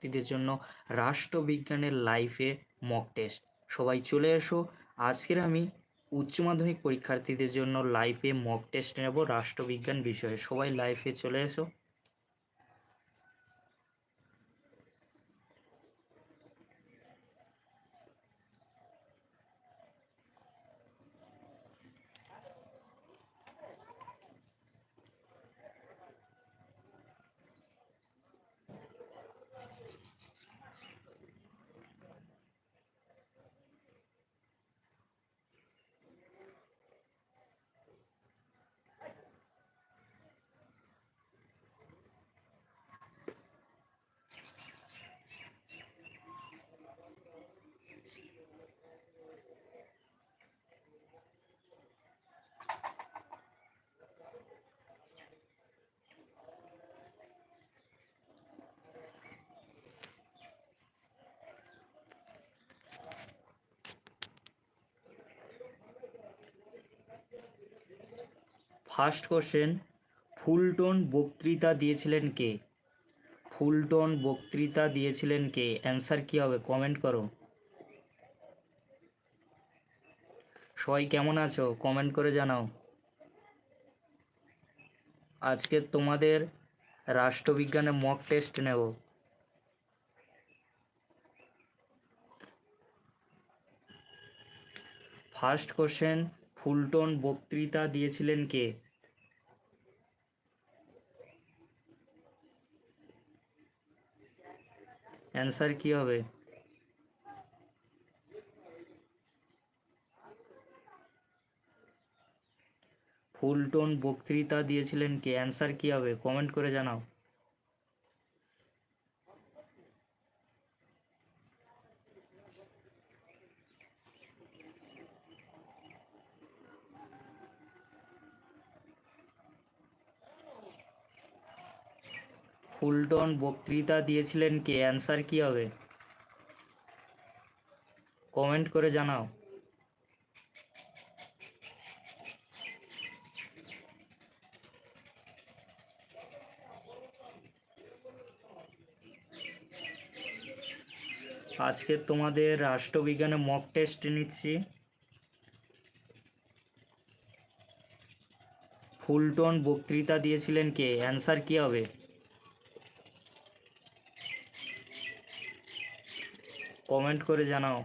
পরীক্ষার্থীদের জন্য রাষ্ট্রবিজ্ঞানের লাইফে মক টেস্ট সবাই চলে এসো। আজকের আমি উচ্চ মাধ্যমিক পরীক্ষার্থীদের জন্য লাইফে মক টেস্ট নেব রাষ্ট্রবিজ্ঞান বিষয়ে। সবাই লাইফে চলে এসো। ফার্স্ট কোশ্চেন, ফুলটন বক্তৃতা দিয়েছিলেন কে? ফুলটন বক্তৃতা দিয়েছিলেন কে? অ্যান্সার কী হবে? কমেন্ট করো। সবাই কেমন আছো? কমেন্ট করে জানাও। আজকে তোমাদের রাষ্ট্রবিজ্ঞানে মক টেস্ট নেব। ফার্স্ট কোশ্চেন, ফুলটন বক্তৃতা দিয়েছিলেন কে? অ্যান্সার কি হবে? ফুলটন বক্তৃতা দিয়েছিলেন কে? অ্যান্সার কি হবে? কমেন্ট করে জানাও। ফুলটন বক্তৃতা দিয়েছিলেন কে? অ্যান্সার কি হবে? কমেন্ট করে জানাও। আজকে তোমাদের রাষ্ট্রবিজ্ঞানে মক টেস্ট নিচ্ছি। ফুলটন বক্তৃতা দিয়েছিলেন কে? অ্যান্সার কি হবে? কমেন্ট করে জানাও।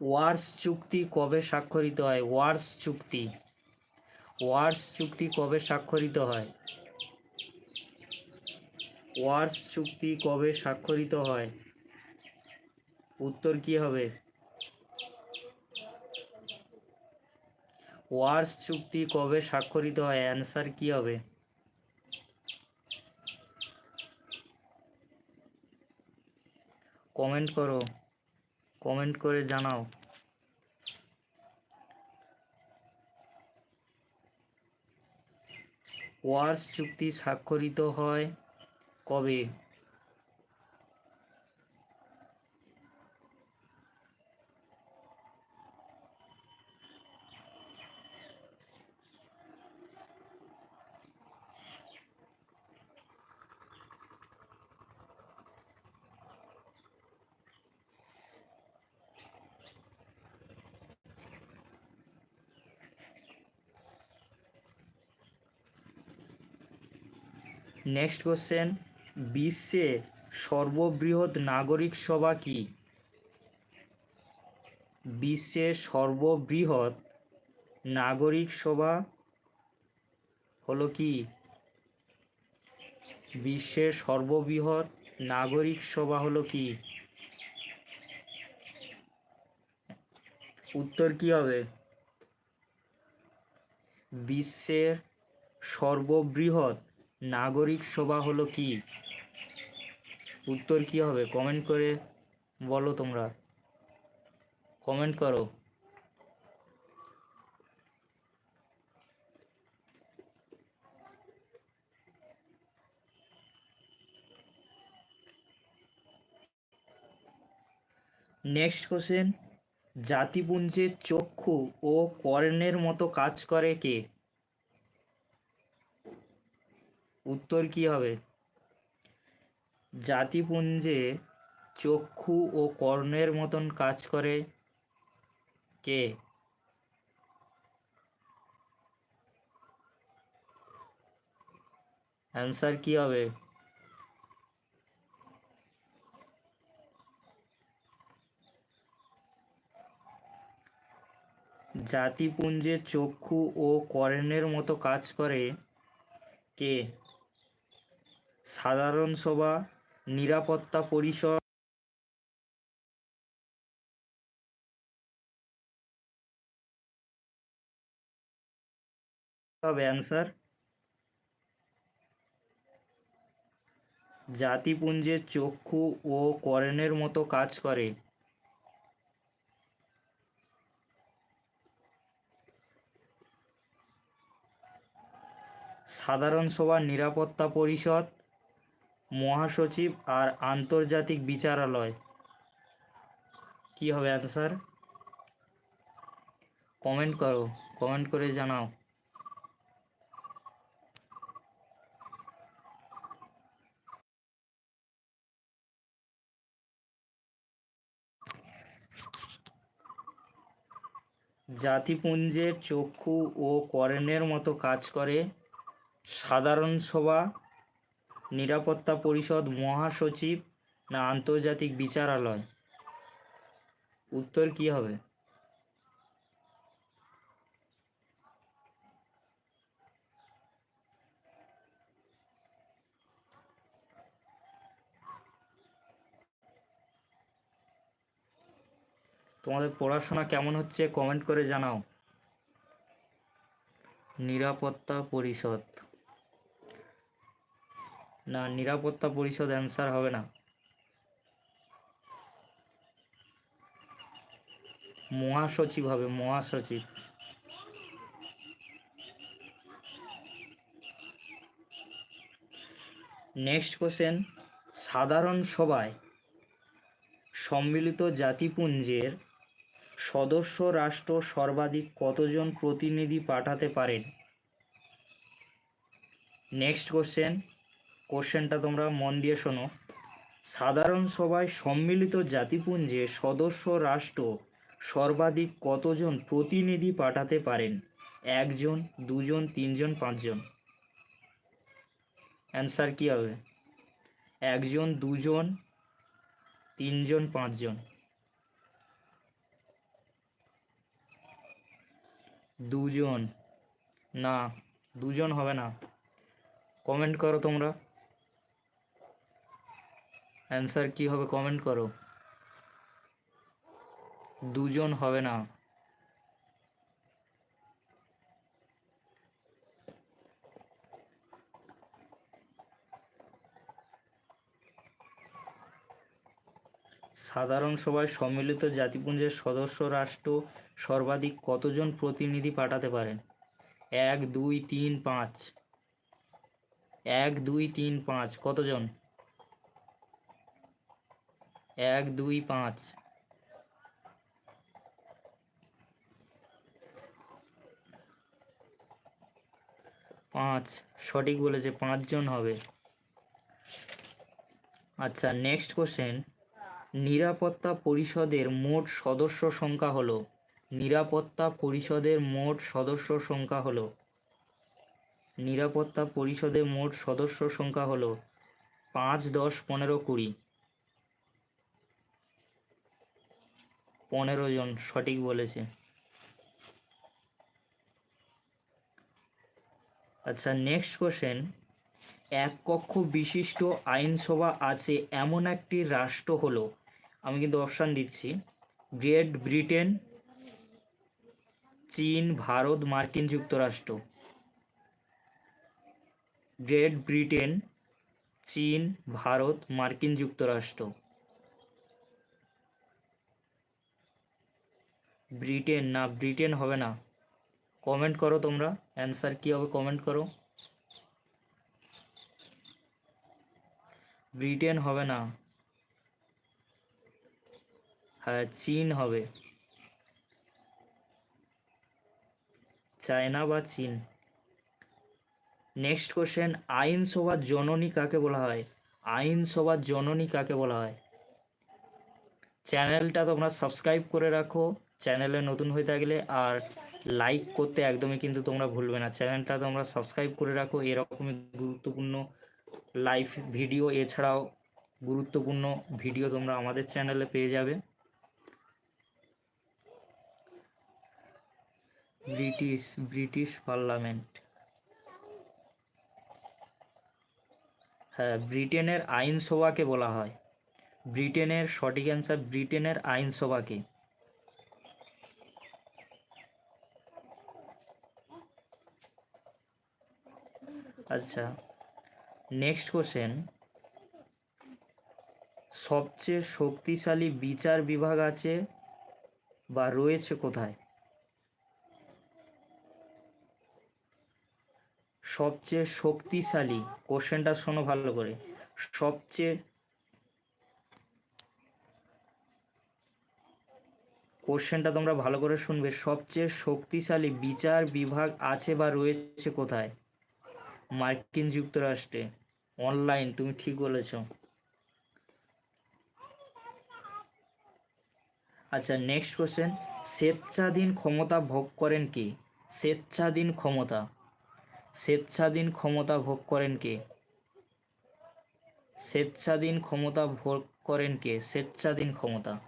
ওয়ার্স চুক্তি কবে স্বাক্ষরিত হয়? ওয়ার্স চুক্তি। ওয়ার্স চুক্তি কবে স্বাক্ষরিত হয়? ওয়ার্স চুক্তি কবে স্বাক্ষরিত হয়? উত্তর কি হবে? ওয়ার্স চুক্তি কবে স্বাক্ষরিত হয়? অ্যান্সার কি হবে? কমেন্ট করো। কমেন্ট করে জানাও। ওয়ার্স চুক্তি স্বাক্ষরিত হয় কবে? নেক্সট কোশ্চেন বিশ্বে সর্ববৃহৎ নাগরিক সভা কি? বিশ্বের সর্ববৃহৎ নাগরিক সভা হলো কি? বিশ্বের সর্ববৃহৎ নাগরিক সভা হলো কি? উত্তর কি হবে? বিশ্বের সর্ববৃহৎ নাগরিক সভা হলো কি? উত্তর কি হবে? কমেন্ট করে বলো তোমরা। কমেন্ট করো। নেক্সট কোশ্চেন জাতিপুঞ্জের চক্ষু ও কর্ণের মতো কাজ করে কে? উত্তর কি হবে? জাতিপুঞ্জে চক্ষু ও কর্ণের মতন কাজ করে কে? অ্যান্সার কি হবে? জাতিপুঞ্জে চক্ষু ও কর্ণের মতো কাজ করে কে? সাধারণ সভা, নিরাপত্তা পরিষদ। হবে অ্যান্সার জাতিপুঞ্জের চক্ষু ও কর্ণের মতো কাজ করে। সাধারণ সভা, নিরাপত্তা পরিষদ। মহাসচিব আর আন্তর্জাতিক বিচারালয়। কি হবে অ্যান্সার কমেন্ট করো, কমেন্ট করে জানাও। জাতিপুঞ্জের চক্ষু ও কর্ণের মতো কাজ করে সাধারণ সভা নিরাপত্তা পরিষদ মহাসচিব না আন্তর্জাতিক বিচারালয়? উত্তর কি হবে? তোমাদের পড়াশোনা কেমন হচ্ছে কমেন্ট করে জানাও। নিরাপত্তা পরিষদ। না, নিরাপত্তা পরিষদ অ্যান্সার হবে না। মহাসচিব হবে, মহাসচিব। নেক্সট কোশ্চেন সাধারণ সভায় সম্মিলিত জাতিপুঞ্জের সদস্য রাষ্ট্র সর্বাধিক কতজন প্রতিনিধি পাঠাতে পারেন? নেক্সট কোশ্চেন কোশ্চেনটা তোমরা মন দিয়ে শোনো। সাধারণ সভায় সম্মিলিত জাতিপুঞ্জে সদস্য রাষ্ট্র সর্বাধিক কতজন প্রতিনিধি পাঠাতে পারেন? একজন, দুজন, তিনজন, পাঁচজন? অ্যান্সার কী হবে? একজন, দুজন, তিনজন, পাঁচজন? দুজন? না, দুজন হবে না। কমেন্ট করো তোমরা। অ্যান্সার কি হবে কমেন্ট করো। দুজন হবে না। সাধারণ সভায় সম্মিলিত জাতিপুঞ্জের সদস্য রাষ্ট্র সর্বাধিক কতজন প্রতিনিধি পাঠাতে পারেন এক, দুই, তিন, পাঁচ। এক, দুই, তিন, পাঁচ। কতজন? এক, দুই, পাঁচ। পাঁচ, সঠিক বলেছে, পাঁচজন হবে। আচ্ছা নেক্সট কোশ্চেন নিরাপত্তা পরিষদের মোট সদস্য সংখ্যা হলো। নিরাপত্তা পরিষদের মোট সদস্য সংখ্যা হলো। নিরাপত্তা পরিষদের মোট সদস্য সংখ্যা হলো পাঁচ, দশ, পনেরো, কুড়ি। পনেরো জন সঠিক বলেছে। আচ্ছা নেক্সট কোশ্চেন এক কক্ষ বিশিষ্ট আইনসভা আছে এমন একটি রাষ্ট্র হলো, আমি কিন্তু অপশান দিচ্ছি গ্রেট ব্রিটেন চীন, ভারত, মার্কিন যুক্তরাষ্ট্র। গ্রেট ব্রিটেন চীন, ভারত, মার্কিন যুক্তরাষ্ট্র। ব্রিটেন, না, ব্রিটেন হবে না। কমেন্ট করো তোমরা অ্যান্সার কী হবে কমেন্ট করো। ব্রিটেন হবে না। হ্যাঁ চীন হবে। চায়না বা চীন? নেক্সট কোশ্চেন আইনসভার জননী কাকে বলা হয়? আইনসভার জননী কাকে বলা হয়? চ্যানেলটা তোমরা সাবস্ক্রাইব করে রাখো। চ্যানেলে নতুন হয়ে থাকলে আর লাইক করতে একদমই কিন্তু তোমরা ভুলবে না। চ্যানেলটা তোমরা সাবস্ক্রাইব করে রাখো, এরকমই গুরুত্বপূর্ণ লাইভ ভিডিও এছাড়াও গুরুত্বপূর্ণ ভিডিও তোমরা আমাদের চ্যানেলে পেয়ে যাবে। ব্রিটিশ ব্রিটিশ পার্লামেন্ট হ্যাঁ ব্রিটেনের আইনসভাকে বলা হয়। ব্রিটেনের সঠিক অ্যান্সার ব্রিটেনের আইনসভাকে। আচ্ছা নেক্সট কোশ্চেন সবচেয়ে শক্তিশালী বিচার বিভাগ আছে বা রয়েছে কোথায়? সবচেয়ে শক্তিশালী কোশ্চেনটা শোনো ভালো করে। সবচেয়ে কোশ্চেনটা তোমরা ভালো করে শুনবে। সবচেয়ে শক্তিশালী বিচার বিভাগ আছে বা রয়েছে কোথায়? মার্কিন যুক্তরাষ্ট্রে। অনলাইন, তুমি ঠিক বলেছ। আচ্ছা নেক্সট কোশ্চেন স্বেচ্ছাধীন ক্ষমতা ভোগ করেন কে? স্বেচ্ছাধীন ক্ষমতা। স্বেচ্ছাধীন ক্ষমতা ভোগ করেন কে? স্বেচ্ছাধীন ক্ষমতা ভোগ করেন কে? স্বেচ্ছাধীন ক্ষমতা।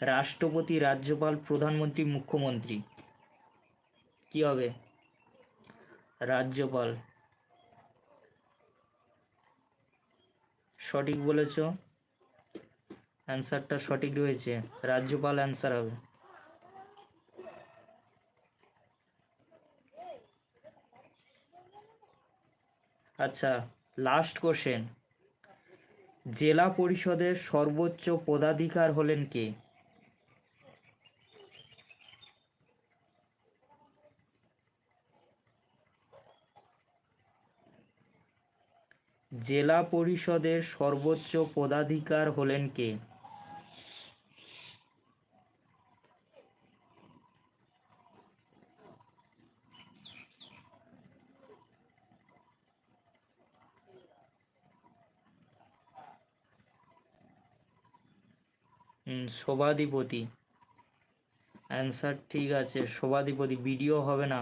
রাষ্ট্রপতি, রাজ্যপাল, প্রধানমন্ত্রী, মুখ্যমন্ত্রী। কি হবে? রাজ্যপাল। সঠিক বলেছ। অ্যান্সারটা সঠিক রয়েছে। রাজ্যপাল অ্যান্সার হবে। আচ্ছা লাস্ট কোশ্চেন জেলা পরিষদের সর্বোচ্চ পদাধিকার হলেন কে? জেলা পরিষদের সর্বোচ্চ পদাধিকার হলেন কে? হুম, সভাধিপতি। অ্যান্সার ঠিক আছে সভাধিপতি ভিডিও হবে না।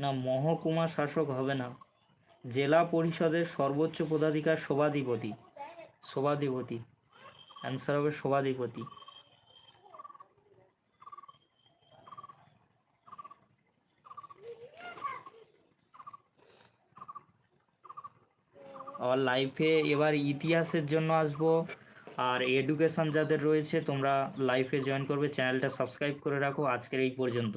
না মহকুমা শাসক হবে না। জেলা পরিষদের সর্বোচ্চ পদাধিকার সভাধিপতি। সভাধিপতি। অ্যান্সার হবে সভাধিপতি। আর লাইফে এবার ইতিহাসের জন্য আসব। আর এডুকেশন যাদের রয়েছে, তোমরা লাইফে জয়েন করবে। চ্যানেলটা সাবস্ক্রাইব করে রাখো। আজকের এই পর্যন্ত।